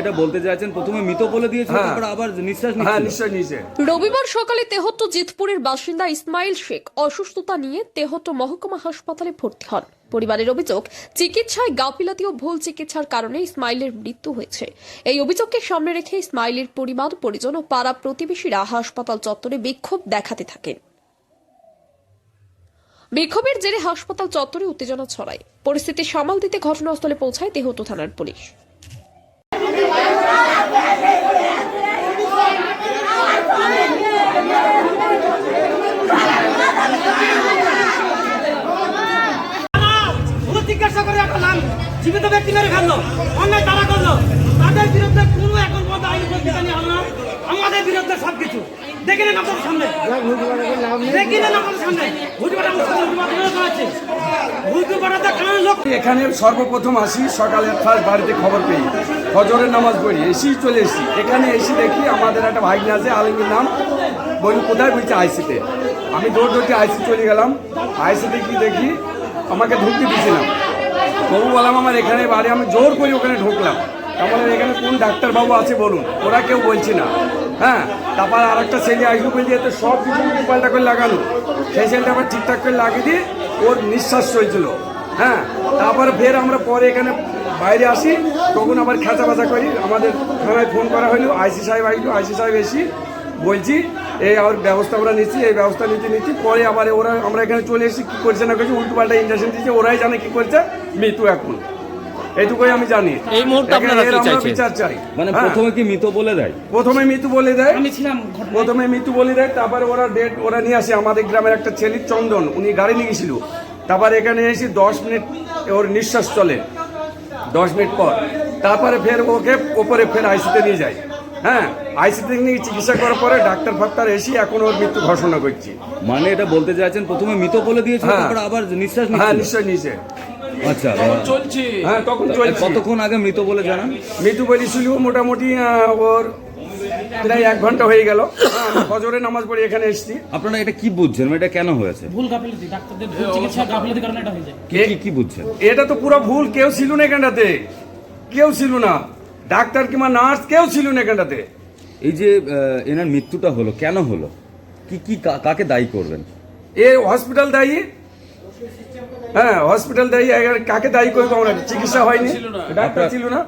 এটা বলতে চাইছেন প্রথমে মৃত বলে দিয়েছে হ্যাঁ। তারপর আবার নিঃশ্বাস হ্যাঁ নিচ্ছে নিশ্চয় নিয়েছে। রবিবার সকালে তেহট্ট জিতপুরের বাসিন্দা ইসমাইল শেখ অসুস্থতা নিয়ে তেহট্ট মহকুমা হাসপাতালে ভর্তি হন। পরিবারের অভিযোগ চিকিৎসায় গাফিলাতি ও ভুল চিকিৎসার কারণে ইসমাইলের মৃত্যু হয়েছে। এই অভিযোগকে সামনে রেখে ইসমাইলের পরিবার পরিজন ও পাড়া প্রতিবেশীরা হাসপাতাল চত্বরে বিক্ষোভ দেখাতে থাকেন। বিক্ষোভের জেরে হাসপাতাল চত্বরে উত্তেজনা ছড়ায়। পরিস্থিতি সামাল দিতে ঘটনাস্থলে পৌঁছায় তেহট্ট থানার পুলিশ। জিজ্ঞাসা করে একটা নাম জীবিত ব্যক্তি মেরে ফেলল অন্যায় তারা করল। তাদের বিরুদ্ধে কোনো এখন পর্যন্ত আইন প্রতিষ্ঠানে হলো না। আমাদের বিরুদ্ধে সবকিছু। দেখে নেন আপনাদের সামনে। দেখে নেন আমার এখানে সর্বপ্রথম আসি, সকালে ফার্স্ট বাড়িতে খবর পেয়ে। ফজরের নামাজ পড়ি এসি চলে এসেছি। এখানে এসে দেখি আমাদের একটা ভাগ্নে আছে, আলমীর নাম। বলি কোথায় বলছে আইসিতে আমি দৌড় দৌড়তে আইসি চলে গেলাম। আইসিতে কি দেখি, আমাকে ঢুকতে দিয়েছিলাম তবু বললাম, আমার এখানে বাড়ি, আমি জোর করে ওখানে ঢুকলাম। তারপরে এখানে কোন ডাক্তারবাবু আছে বলুন? ওরা কেউ বলছে না। হ্যাঁ তারপর আর একটা ছেলে আসলো বলছে এতে সব কিছু পাল্টা করে লাগানো সেই ছেলেটা আবার ঠিকঠাক করে লাগিয়ে দিয়ে ওর নিঃশ্বাস চলছিল। হ্যাঁ তারপরে ফের আমরা পরে এখানে বাইরে আসি, তখন আবার খেঁচা বাচা করি। আমাদের থানায় ফোন করা হলো, আইসি সাহেব আসলো, আইসি সাহেব এসি বলছি এই আর ব্যবস্থা আমরা নিচ্ছি, এই ব্যবস্থা নিতে, নিচ্ছি। পরে আবার ওরা, আমরা এখানে চলে এসেছি, কী করছে না করছে, উল্টো পাল্টা ইঞ্জেকশন দিচ্ছে, ওরাই জানে কী করছে, মৃত্যু এখন। এইটুকুই আমি জানি। এই মুহূর্তে আপনারা কি চাইছেন? বিচার চাই। মানে হ্যাঁ। প্রথমে কি মৃত বলে দেয়? প্রথমে মৃত্যু বলে দেয়। আমি ছিলাম প্রথমে মৃত্যু বলে দেয় তারপরে ওরা ডেট ওরা নিয়ে আসে আমাদের গ্রামের একটা ছেলে চন্দন উনি গাড়ি নিয়ে গেছিল। তারপর এখানে এসে দশ মিনিট ওর নিঃশ্বাস চলে দশ মিনিট পর। তারপরে ফের ওকে ওপরে ফের আইসিতে নিয়ে যায়। হ্যাঁ আইসিতে নিয়ে চিকিৎসা করার পরে ডাক্তার ফাক্তার এসে এখন ওর মৃত্যু ঘোষণা করছি। মানে এটা বলতে চাইছেন প্রথমে মৃত বলে দিয়েছে হ্যাঁ। তারপর আবার নিঃশ্বাস হ্যাঁ নিচ্ছে নিশ্চয় নিয়েছে। আচ্ছা হ্যাঁ তখন চলছে। কতক্ষণ আগে মৃত বলে জানান? মৃত্যু বলেছিল মোটামুটি ওর প্রায় এক ঘণ্টা হয়ে গেল। হ্যাঁ, আমি ফজরে নামাজ পড়ে এখানে এসেছি। আপনারা এটা কি বুঝছেন? এটা কেন হয়েছে? ভুল গাফিলতি ডাক্তারদের ভুল চিকিৎসা গাফিলতি কারণে এটা হয়ে যায় কি কি- কি বুঝছেন? এটা তো পুরো ভুল কেউ ছিল না এখানটাতে। কেউ ছিল না। ডাক্তার কিংবা নার্স কেউ ছিল না এখানটাতে। এই যে এনার মৃত্যুটা হলো কেন হলো? কি কি কা- কাকে দায়ী করবেন? এ হসপিটাল দায়ী। হ্যাঁ হসপিটাল দায়ী কাকে দায়ী করব আমরা? চিকিৎসা হয়নি। ডাক্তার ছিল না।